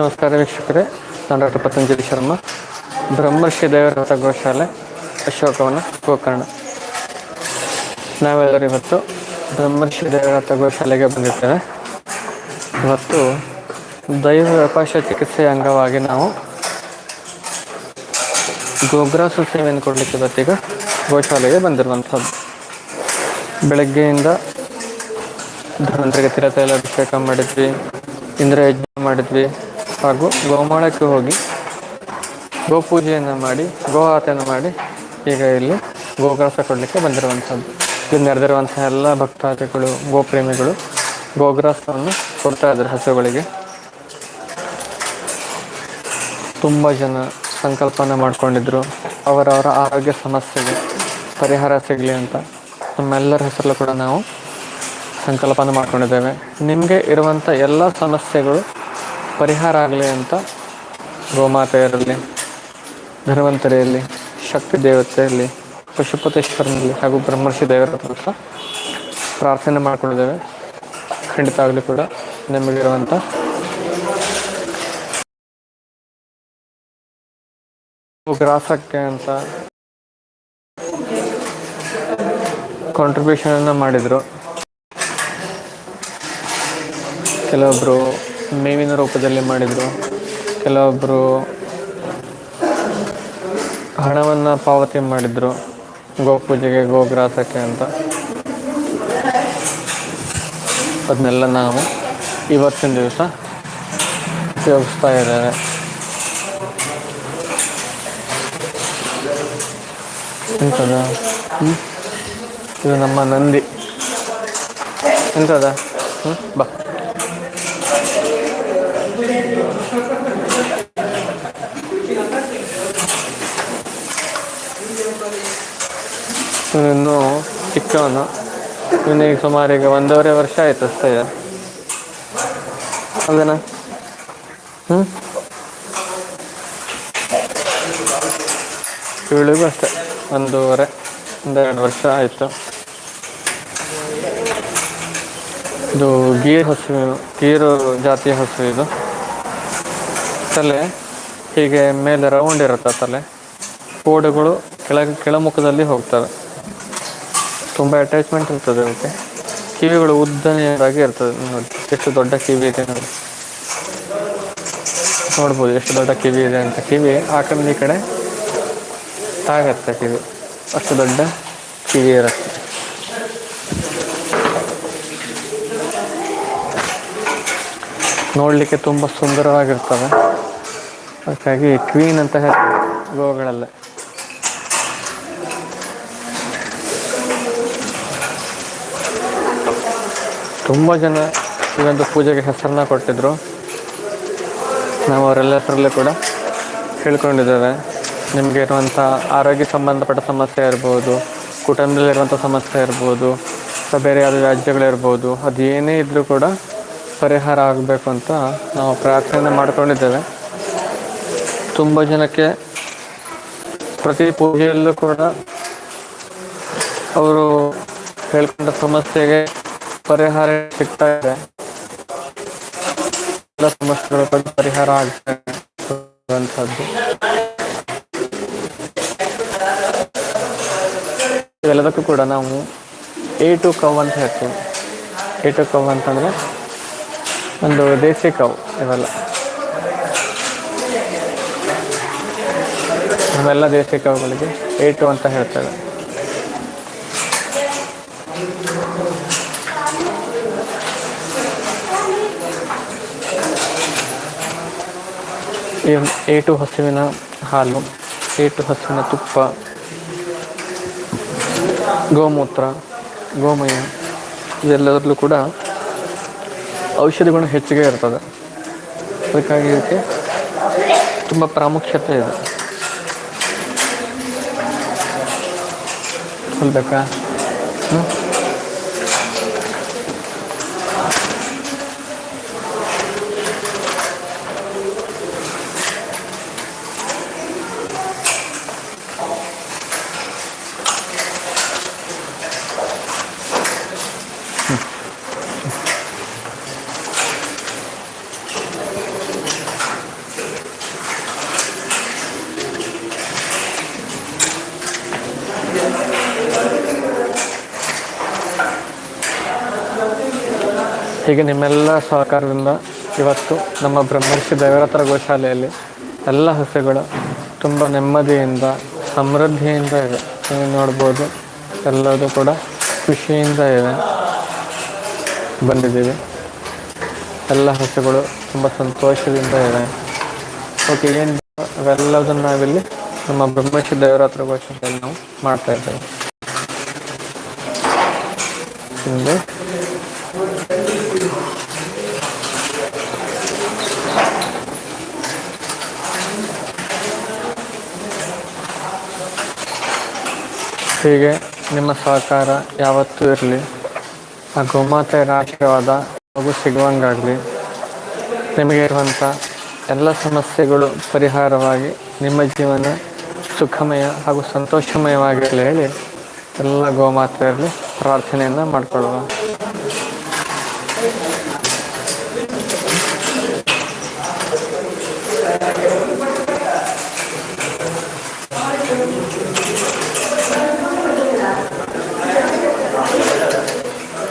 ನಮಸ್ಕಾರ ವೀಕ್ಷಕರೇ, ನಾನು ಡಾಕ್ಟರ್ ಪತಂಜಲಿ ಶರ್ಮಾ ಬ್ರಹ್ಮರ್ಷಿ ದೇವರಥ ಗೋಶಾಲೆ, ಅಶೋಕವನ ಗೋಕರ್ಣ. ನಾವೆಲ್ಲರೂ ಇವತ್ತು ಬ್ರಹ್ಮರ್ಷಿ ದೇವರಥ ಗೋಶಾಲೆಗೆ ಬಂದಿದ್ದೇವೆ. ಇವತ್ತು ದೈವ ವ್ಯಾಪಾಶ ಚಿಕಿತ್ಸೆಯ ಅಂಗವಾಗಿ ನಾವು ಗೋಗ್ರಾಸು ಸೇವೆಯನ್ನು ಕೊಡಲಿಕ್ಕೆ ಇವತ್ತೀಗ ಗೋಶಾಲೆಗೆ ಬಂದಿರುವಂಥದ್ದು. ಬೆಳಗ್ಗೆಯಿಂದ ಧನ್ವಂತರಿಗೆ ತಿರತೆಯಲ್ಲಿ ಅಭಿಷೇಕ ಮಾಡಿದ್ವಿ, ಇಂದ್ರ ಯಜ್ಞ ಮಾಡಿದ್ವಿ ಹಾಗೂ ಗೋಮಾಳಕ್ಕೆ ಹೋಗಿ ಗೋಪೂಜೆಯನ್ನು ಮಾಡಿ ಗೋ ಆತೆಯನ್ನು ಮಾಡಿ ಈಗ ಇಲ್ಲಿ ಗೋಗ್ರಾಸ ಕೊಡಲಿಕ್ಕೆ ಬಂದಿರುವಂಥದ್ದು. ಇಲ್ಲಿ ನೆರೆದಿರುವಂಥ ಎಲ್ಲ ಭಕ್ತಾದಿಗಳು, ಗೋಪ್ರೇಮಿಗಳು ಗೋಗ್ರಾಸವನ್ನು ಕೊಡ್ತಾ ಇದ್ದಾರೆ ಹಸುಗಳಿಗೆ. ತುಂಬ ಜನ ಸಂಕಲ್ಪನೆ ಮಾಡ್ಕೊಂಡಿದ್ರು. ಅವರವರ ಆರೋಗ್ಯ ಸಮಸ್ಯೆಗೆ ಪರಿಹಾರ ಸಿಗಲಿ ಅಂತ. ನಮ್ಮೆಲ್ಲರ ಹೆಸರಲ್ಲೂ ಕೂಡ ನಾವು ಸಂಕಲ್ಪನೆ ಮಾಡ್ಕೊಂಡಿದ್ದೇವೆ. ನಿಮಗೆ ಇರುವಂಥ ಎಲ್ಲ ಸಮಸ್ಯೆಗಳು ಪರಿಹಾರ ಆಗಲಿ ಅಂತ ಗೋಮಾತೆಯರಲ್ಲಿ ಧನ್ವಂತರಿಯಲ್ಲಿ, ಶಕ್ತಿ ದೇವತೆಯಲ್ಲಿ, ಪಶುಪತೇಶ್ವರನಲ್ಲಿ ಹಾಗೂ ಬ್ರಹ್ಮರ್ಷಿ ದೇವರ ಹತ್ರ ಪ್ರಾರ್ಥನೆ ಮಾಡ್ಕೊಂಡಿದ್ದೇವೆ ಖಂಡಿತ ಆಗಲಿ ಕೂಡ ನಿಮಗಿರುವಂಥ ಗ್ರಾಸಕ್ಕೆ ಅಂತ ಕಾಂಟ್ರಿಬ್ಯೂಷನ್ ಅನ್ನು ಮಾಡಿದರು. ಕೆಲವೊಬ್ಬರು ಮೇವಿನ ರೂಪದಲ್ಲಿ ಮಾಡಿದರು. ಕೆಲವೊಬ್ಬರು ಹಣವನ್ನು ಪಾವತಿ ಮಾಡಿದರು. ಗೋಪೂಜೆಗೆ, ಗೋಗ್ರಾಸಕ್ಕೆ ಅಂತ. ಅದನ್ನೆಲ್ಲ ನಾವು ಇವತ್ತಿನ ದಿವಸ ಉಪಯೋಗಿಸ್ತಾ ಇದ್ದೇವೆ. ಎಂಥದ ಇದು ನಮ್ಮ ನಂದಿ. ಎಂಥದ ಹ್ಞೂ ಬಾ. ಇವನಿನ್ನು ಚಿಕ್ಕವನು ಇವನಿಗೆ ಸುಮಾರು ಈಗ ಒಂದೂವರೆ ವರ್ಷ ಆಯ್ತು ಅಷ್ಟೇ. ಅದೇನಾ ಹ್ಞೂ ಇವಳಿಗೂ ಅಷ್ಟೇ. ಒಂದೂವರೆ, ಒಂದೆರಡು ವರ್ಷ ಆಯಿತು. ಇದು ಗೀರ್ ಹಸು, ಗೀರು ಜಾತಿಯ ಹಸು ಇದು. ತಲೆ ಹೀಗೆ ಮೇಲೆ ರೌಂಡ್ ಇರುತ್ತೆ ತಲೆ? ಕೋಡುಗಳು ಕೆಳ ಕೆಳಮುಖದಲ್ಲಿ ಹೋಗ್ತವೆ. ತುಂಬ ಅಟ್ಯಾಚ್ಮೆಂಟ್ ಇರ್ತದೆ ಅದಕ್ಕೆ ಕಿವಿಗಳು ಉದ್ದನೆಯದಾಗಿ ಇರ್ತದೆ. ನೋಡಿ ಎಷ್ಟು ದೊಡ್ಡ ಕಿವಿ ಇದೆ ನೋಡಿ. ನೋಡ್ಬೋದು ಎಷ್ಟು ದೊಡ್ಡ ಕಿವಿ ಇದೆ ಅಂತ. ಕಿವಿ ಆ ಕಡೆ ಈ ಕಡೆ ತಾಗತ್ತೆ ಕಿವಿ. ಅಷ್ಟು ದೊಡ್ಡ ಕಿವಿ ಇರುತ್ತೆ. ನೋಡಲಿಕ್ಕೆ ತುಂಬ ಸುಂದರವಾಗಿರ್ತವೆ. ಅದಕ್ಕಾಗಿ ಕ್ವೀನ್ ಅಂತ ಹೇಳ್ತಾರೆ. ಗೋಗಳಲ್ಲೇ ತುಂಬ ಜನ ಇದೊಂದು ಪೂಜೆಗೆ ಹೆಸರನ್ನ ಕೊಟ್ಟಿದ್ರು. ನಾವು ಅವರೆಲ್ಲರಲ್ಲೂ ಕೂಡ ಹೇಳ್ಕೊಂಡಿದ್ದೇವೆ. ನಿಮಗೆ ಇರುವಂಥ ಆರೋಗ್ಯ ಸಂಬಂಧಪಟ್ಟ ಸಮಸ್ಯೆ ಇರ್ಬೋದು, ಕುಟುಂಬದಲ್ಲಿರುವಂಥ ಸಮಸ್ಯೆ ಇರ್ಬೋದು, ಅಥವಾ ಬೇರೆ ಯಾವುದೇ ರಾಜ್ಯಗಳಿರ್ಬೋದು ಅದು ಏನೇ ಇದ್ದರೂ ಕೂಡ ಪರಿಹಾರ ಆಗಬೇಕು ಅಂತ ನಾವು ಪ್ರಾರ್ಥನೆ ಮಾಡಿಕೊಂಡಿದ್ದೇವೆ. ತುಂಬ ಜನಕ್ಕೆ ಪ್ರತಿ ಪೂಜೆಯಲ್ಲೂ ಕೂಡ ಅವರು ಹೇಳ್ಕೊಂಡ ಸಮಸ್ಯೆಗೆ ಪರಿಹಾರ ಸಿಗ್ತಾ ಇದೆ. ಎಲ್ಲ ಸಮಸ್ಯೆಗಳ ಬಗ್ಗೆ ಪರಿಹಾರ ಆಗ್ತಾ ಇವೆಲ್ಲದಕ್ಕೂ ಕೂಡ ನಾವು ಎ ಟು ಕವ್ ಅಂತ ಹೇಳ್ತೀವಿ. ಎ ಟು ಕವ್ ಅಂತಂದರೆ ಒಂದು ದೇಸಿ ಕವ್ ಇವೆಲ್ಲ. ಇವೆಲ್ಲ ದೇಸಿ ಕವ್ಗಳಿಗೆ ಟು ಅಂತ ಹೇಳ್ತೇವೆ. ಎ ಟು ಹಸುವಿನ ಹಾಲು ಎ ಟು ಹಸುವಿನ ತುಪ್ಪ, ಗೋಮೂತ್ರ, ಗೋಮಯ, ಇದೆಲ್ಲದರಲ್ಲೂ ಕೂಡ ಔಷಧಿ ಗುಣ ಹೆಚ್ಚಿಗೆ ಇರ್ತದೆ. ಅದಕ್ಕಾಗಿ ಇದಕ್ಕೆ ತುಂಬ ಪ್ರಾಮುಖ್ಯತೆ ಇದೆ. ಹೇಳ್ಬೇಕಾ? ಹ್ಞೂ ಹೀಗೆ ನಿಮ್ಮೆಲ್ಲ ಸಹಕಾರದಿಂದ ಇವತ್ತು ನಮ್ಮ ಬ್ರಹ್ಮರ್ಷಿ ದೇವರತ್ರ ಗೋಶಾಲೆಯಲ್ಲಿ ಎಲ್ಲ ಹಸುಗಳು ತುಂಬ ನೆಮ್ಮದಿಯಿಂದ, ಸಮೃದ್ಧಿಯಿಂದ ಇದೆ ನೀವು ನೋಡ್ಬೋದು, ಎಲ್ಲದೂ ಕೂಡ ಖುಷಿಯಿಂದ ಇದೆ ಬಂದಿದ್ದೀವಿ. ಎಲ್ಲ ಹಸುಗಳು ತುಂಬ ಸಂತೋಷದಿಂದ ಇದೆ ಓಕೆ ಏನು ಅವೆಲ್ಲದನ್ನ ನಾವಿಲ್ಲಿ ನಮ್ಮ ಬ್ರಹ್ಮಶಿ ದೇವರಾತ್ರ ಘೋಷಣೆಯಲ್ಲಿ ನಾವು ಮಾಡ್ತಾ ಇದ್ದೇವೆ. ಹಿಂದೆ ಹೀಗೆ ನಿಮ್ಮ ಸಹಕಾರ ಯಾವತ್ತೂ ಇರಲಿ. ಆ ಗೋಮಾತೆಯ ಆಶೀರ್ವಾದ ಮಗು ಸಿಗುವಂಗಾಗಲಿ. ನಿಮಗೆ ಇರುವಂಥ ಎಲ್ಲ ಸಮಸ್ಯೆಗಳು ಪರಿಹಾರವಾಗಿ ನಿಮ್ಮ ಜೀವನ ಸುಖಮಯ ಹಾಗೂ ಸಂತೋಷಮಯವಾಗಿರಲಿ ಹೇಳಿ. ಎಲ್ಲ ಗೋಮಾತೆಯರಲ್ಲಿ ಪ್ರಾರ್ಥನೆಯನ್ನು ಮಾಡಿಕೊಳ್ಳುವ